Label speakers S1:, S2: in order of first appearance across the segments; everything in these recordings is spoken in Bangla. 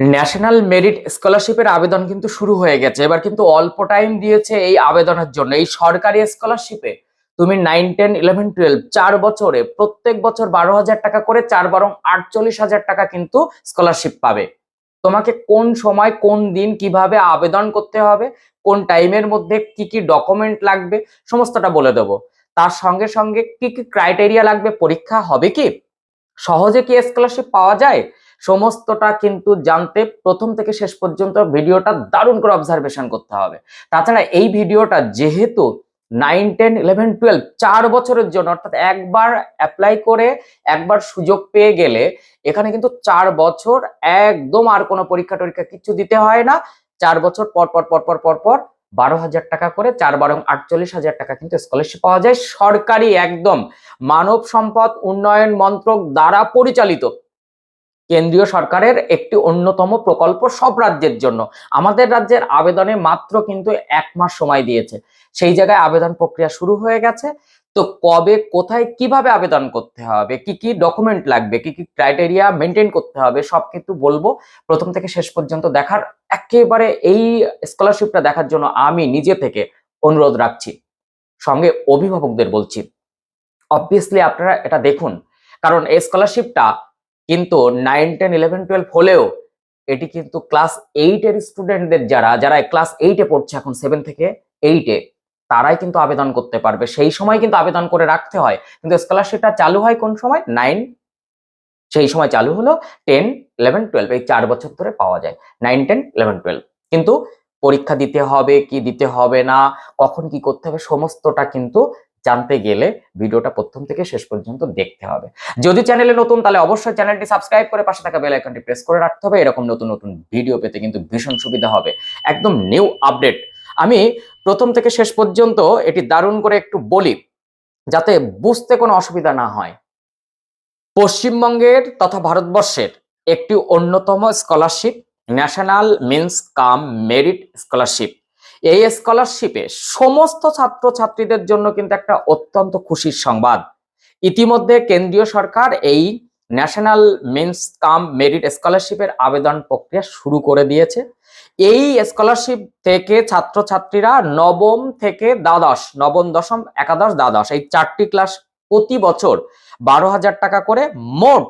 S1: ন্যাশনাল মেরিট স্কলারশিপের আবেদন কিন্তু শুরু হয়ে গেছে। এবার কিন্তু অল্প টাইম দিয়েছে এই আবেদনের জন্য। এই সরকারি স্কলারশিপে তুমি নাইন টেন ইলেভেন টুয়েলভ চার বছরে প্রত্যেক বছর বারো হাজার টাকা করে চার বরং আটচল্লিশ হাজার টাকা কিন্তু স্কলারশিপ পাবে। তোমাকে কোন সময়, কোন দিন কীভাবে আবেদন করতে হবে, কোন টাইমের মধ্যে কি কি ডকুমেন্ট লাগবে, সমস্তটা বলে দেবো। তার সঙ্গে সঙ্গে কি কি ক্রাইটেরিয়া লাগবে, পরীক্ষা হবে কি? সহজে কি স্কলারশিপ পাওয়া যায়? সমস্তটা কিন্তু জানতে প্রথম থেকে শেষ পর্যন্ত ভিডিওটা দারুণ করে অবজারভেশন করতে হবে। তাছাড়া এই ভিডিওটা যেহেতু নাইন টেন ইলেভেন টুয়েলভ চার বছরের জন্য, অর্থাৎ একবার অ্যাপ্লাই করে একবার সুযোগ পেয়ে গেলে এখানে কিন্তু চার বছর একদম আর কোনো পরীক্ষা টরীক্ষা কিছু দিতে হয় না। চার বছর পর পর পর পর পর পর বারো হাজার টাকা করে চার বারো আটচল্লিশ হাজার টাকা কিন্তু স্কলারশিপ পাওয়া যায়। সরকারি একদম মানব সম্পদ উন্নয়ন মন্ত্রক দ্বারা পরিচালিত কেন্দ্রীয় সরকারের একটি অন্যতম প্রকল্প সব রাজ্যের জন্য। আমাদের রাজ্যের আবেদনে মাত্র কিন্তু এক মাস সময় দিয়েছে। সেই জায়গায় আবেদন প্রক্রিয়া শুরু হয়ে গেছে। তো কবে, কোথায়, কীভাবে আবেদন করতে হবে, কি কি ডকুমেন্ট লাগবে, কি কি ক্রাইটেরিয়া মেনটেন করতে হবে, সব কিন্তু বলব। প্রথম থেকে শেষ পর্যন্ত দেখার একেবারে এই স্কলারশিপটা দেখার জন্য আমি নিজে থেকে অনুরোধ রাখছি। সঙ্গে অভিভাবকদের বলছি। অবভিয়াসলি আপনারা এটা দেখুন। কারণ এই স্কলারশিপটা কিন্তু নাইন টেন ইলেভেন টুয়েলভ হলেও এটি কিন্তু ক্লাস এইটের স্টুডেন্টদের যারা যারা ক্লাস এইটে পড়ছে এখন সেভেন থেকে এইটে তারাই কিন্তু আবেদন করতে পারবে। সেই সময় কিন্তু আবেদন করে রাখতে হয়। কিন্তু স্কলারশিপটা চালু হয় কোন সময়? নাইন সেই সময় চালু হলো টেন ইলেভেন টুয়েলভ এই চার বছর ধরে পাওয়া যায়। নাইন টেন ইলেভেন টুয়েলভ কিন্তু পরীক্ষা দিতে হবে কি দিতে হবে না, কখন কি করতে হবে, সমস্তটা কিন্তু জানতে গেলে ভিডিওটা প্রথম থেকে শেষ পর্যন্ত দেখতে হবে। যদি চ্যানেলে নতুন, তাহলে অবশ্যই চ্যানেলটি সাবস্ক্রাইব করে পাশে থাকা বেল আইকনটি প্রেস করে রাখতে হবে। এরকম নতুন নতুন ভিডিও পেতে কিন্তু ভীষণ সুবিধা হবে। একদম নিউ আপডেট। আমি প্রথম থেকে শেষ পর্যন্ত এটি দারুণ করে একটু বলি, যাতে বুঝতে কোনো অসুবিধা না হয়। পশ্চিমবঙ্গের তথা ভারতবর্ষের একটি অন্যতম scholarship national means cum merit scholarship এই স্কলারশিপে সমস্ত ছাত্রছাত্রীদের জন্য কিন্তু একটা অত্যন্ত খুশির সংবাদ। ইতিমধ্যে কেন্দ্রীয় সরকার এই ন্যাশনাল মিন্স কাম মেরিট স্কলারশিপের আবেদন প্রক্রিয়া শুরু করে দিয়েছে। এই স্কলারশিপ থেকে ছাত্রছাত্রীরা নবম থেকে দ্বাদশ, নবম, দশম, একাদশ, দ্বাদশ, এই চারটি ক্লাস প্রতি বছর বারো হাজার টাকা করে মোট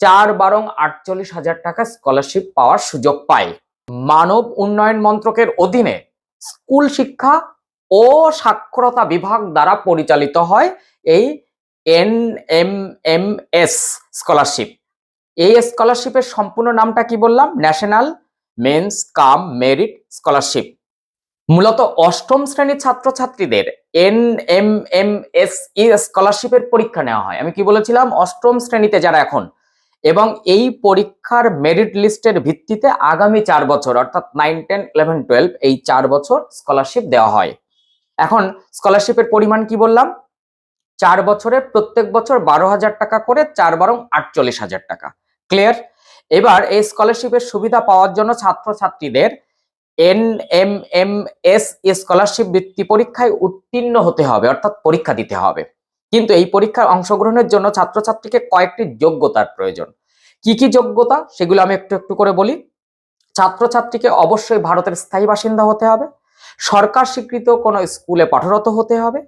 S1: চার বারং আটচল্লিশ হাজার টাকা স্কলারশিপ পাওয়ার সুযোগ পায়। মানব উন্নয়ন মন্ত্রকের অধীনে স্কুল শিক্ষা ও সাক্ষরতা বিভাগ দ্বারা পরিচালিত হয় এই N M M S scholarship. এই স্কলারশিপের সম্পূর্ণ নামটা কি বললাম? National means cum merit scholarship. মূলত অষ্টম শ্রেণির ছাত্রছাত্রীদের এন এম এম এস ই স্কলারশিপের পরীক্ষা নেওয়া হয়। আমি কি বলেছিলাম? অষ্টম শ্রেণীতে যারা এখন এবং এই পরীক্ষার মেরিট লিস্টের ভিত্তিতে আগামী চার বছর, অর্থাৎ নাইন টেন ইলেভেন টুয়েলভ এই চার বছর স্কলারশিপ দেওয়া হয়। এখন স্কলারশিপের পরিমাণ কি বললাম? চার বছরে প্রত্যেক বছর বারো হাজার টাকা করে, চার বারং আটচল্লিশ হাজার টাকা। ক্লিয়ার এবার এই স্কলারশিপের সুবিধা পাওয়ার জন্য ছাত্রছাত্রীদের N M M S scholarship বৃত্তি পরীক্ষায় উত্তীর্ণ হতে হবে, অর্থাৎ পরীক্ষা দিতে হবে। কিন্তু এই পরীক্ষার অংশগ্রহণের জন্য ছাত্রছাত্রীকে কয়েকটি যোগ্যতার প্রয়োজন। কি কি যোগ্যতা সেগুলো আমি একটু একটু করে বলি। ছাত্রছাত্রীকে অবশ্যই ভারতের স্থায়ী বাসিন্দা হতে হবে। সরকার স্বীকৃত কোনো স্কুলে পাঠরত হতে হবে।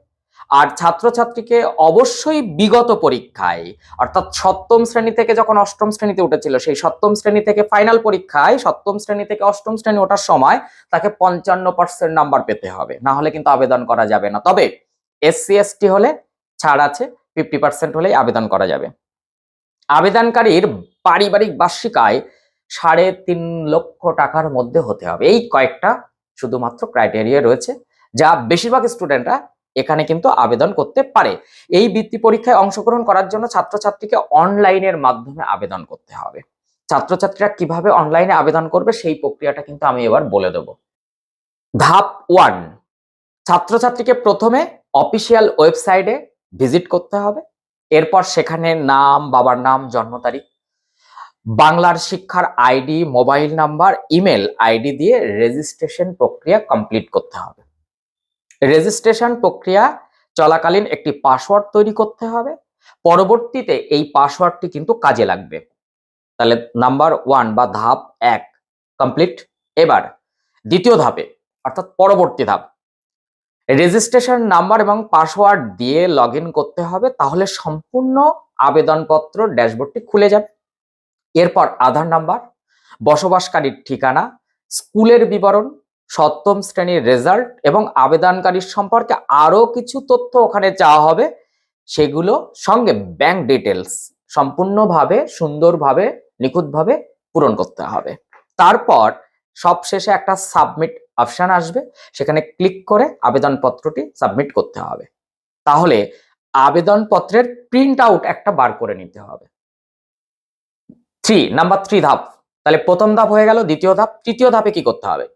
S1: আর ছাত্রছাত্রীকে অবশ্যই বিগত পরীক্ষায়, অর্থাৎ সপ্তম শ্রেণি থেকে যখন অষ্টম শ্রেণীতে উঠেছিল, সেই সপ্তম শ্রেণি থেকে ফাইনাল পরীক্ষায়, সপ্তম শ্রেণি থেকে অষ্টম শ্রেণি ওঠার সময় তাকে পঞ্চান্ন পার্সেন্ট নাম্বার পেতে হবে। না হলে কিন্তু আবেদন করা যাবে না। তবে এসসি, এসটি হলে ছাড় আছে ফিফটি পার্সেন্ট হলেই আবেদন করা যাবে। আবেদনকারীর পারিবারিক বার্ষিক আয় সাড়ে তিন লক্ষ টাকার মধ্যে হতে হবে। এই কয়েকটা শুধুমাত্র ক্রাইটেরিয়া রয়েছে, যা বেশিরভাগ স্টুডেন্টরা এখানে কিন্তু আবেদন করতে পারে। এই বৃত্তি পরীক্ষায় অংশগ্রহণ করার জন্য ছাত্রছাত্রীকে অনলাইনের মাধ্যমে আবেদন করতে হবে। ছাত্রছাত্রীরা কীভাবে অনলাইনে আবেদন করবে সেই প্রক্রিয়াটা কিন্তু আমি এবার বলে দেব। ধাপ ওয়ান ছাত্রছাত্রীকে প্রথমে অফিসিয়াল ওয়েবসাইটে ভিজিট করতে হবে। এরপর সেখানে নাম, বাবার নাম, জন্ম তারিখ, বাংলার শিক্ষার ID, mobile number, email ID দিয়ে রেজিস্ট্রেশন প্রক্রিয়া কমপ্লিট করতে হবে। রেজিস্ট্রেশন প্রক্রিয়া চলাকালীন একটি পাসওয়ার্ড তৈরি করতে হবে। পরবর্তীতে এই পাসওয়ার্ডটি কিন্তু কাজে লাগবে। তাহলে নাম্বার ওয়ান বা ধাপ এক কমপ্লিট। এবার দ্বিতীয় ধাপে, অর্থাৎ পরবর্তী ধাপ রেজিস্ট্রেশন নাম্বার এবং পাসওয়ার্ড দিয়ে লগ করতে হবে, তাহলে সম্পূর্ণ আবেদনপত্র ড্যাশবোর্ডটি খুলে যাবে। এরপর আধার নাম্বার, বসবাসকারীর ঠিকানা, স্কুলের বিবরণ, সপ্তম শ্রেণির রেজাল্ট এবং আবেদনকারীর সম্পর্কে আরও কিছু তথ্য ওখানে চাওয়া হবে। সেগুলো সঙ্গে ব্যাংক ডিটেলস সম্পূর্ণভাবে, সুন্দরভাবে, নিখুঁতভাবে পূরণ করতে হবে। তারপর সবশেষে একটা সাবমিট অপশন আসবে, সেখানে ক্লিক করে আবেদনপত্রটি সাবমিট করতে হবে। তাহলে আবেদনপত্রের প্রিন্ট আউট একটা বার করে নিতে হবে। থ্রি নাম্বার থ্রি ধাপ। তাহলে প্রথম ধাপ হয়ে গেল, দ্বিতীয় ধাপ। তৃতীয় ধাপে কি করতে হবে?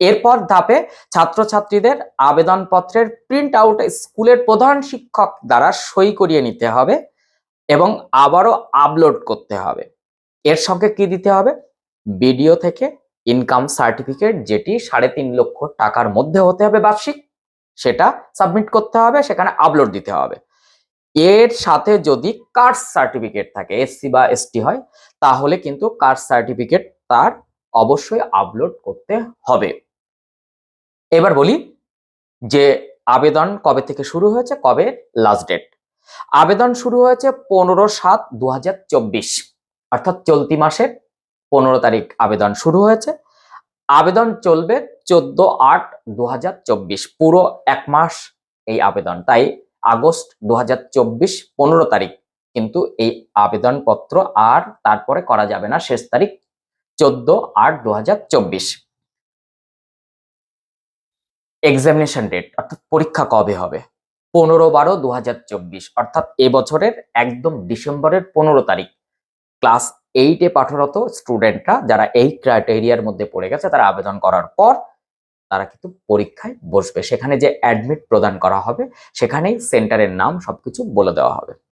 S1: এরপর ধাপে ছাত্রছাত্রীদের আবেদনপত্রের প্রিন্ট আউট স্কুলের প্রধান শিক্ষক দ্বারা সই করিয়ে নিতে হবে এবং আবারও আপলোড করতে হবে। এর সঙ্গে কি দিতে হবে? বিডিও থেকে ইনকাম সার্টিফিকেট যেটি সাড়ে তিন লক্ষ টাকার মধ্যে হতে হবে বার্ষিক, সেটা সাবমিট করতে হবে, সেখানে আপলোড দিতে হবে। এর সাথে যদি কাস্ট সার্টিফিকেট থাকে এসসি বা এসটি হয়, তাহলে কিন্তু কাস্ট সার্টিফিকেট তার অবশ্যই আপলোড করতে হবে। এবার বলি যে আবেদন কবে থেকে শুরু হয়েছে, কবে লাস্ট ডেট আবেদন শুরু হয়েছে পনেরো সাত দু অর্থাৎ চলতি মাসের পনেরো তারিখ আবেদন শুরু হয়েছে। আবেদন চলবে চোদ্দ আট দু পুরো এক মাস এই আবেদন। তাই আগস্ট দু পনেরো তারিখ কিন্তু এই আবেদনপত্র আর তারপরে করা যাবে না, শেষ তারিখ চোদ্দ আট দু এক্সামিনেশন ডেট অর্থাৎ পরীক্ষা কবে হবে? পনেরো বারো দু অর্থাৎ এবছরের একদম ডিসেম্বরের পনেরো তারিখ। ক্লাস এইটে পাঠরত স্টুডেন্টরা যারা এই ক্রাইটেরিয়ার মধ্যে পড়ে গেছে, তারা আবেদন করার পর তারা কিন্তু পরীক্ষায় বসবে। সেখানে যে অ্যাডমিট প্রদান করা হবে, সেখানেই সেন্টারের নাম সবকিছু বলে দেওয়া হবে।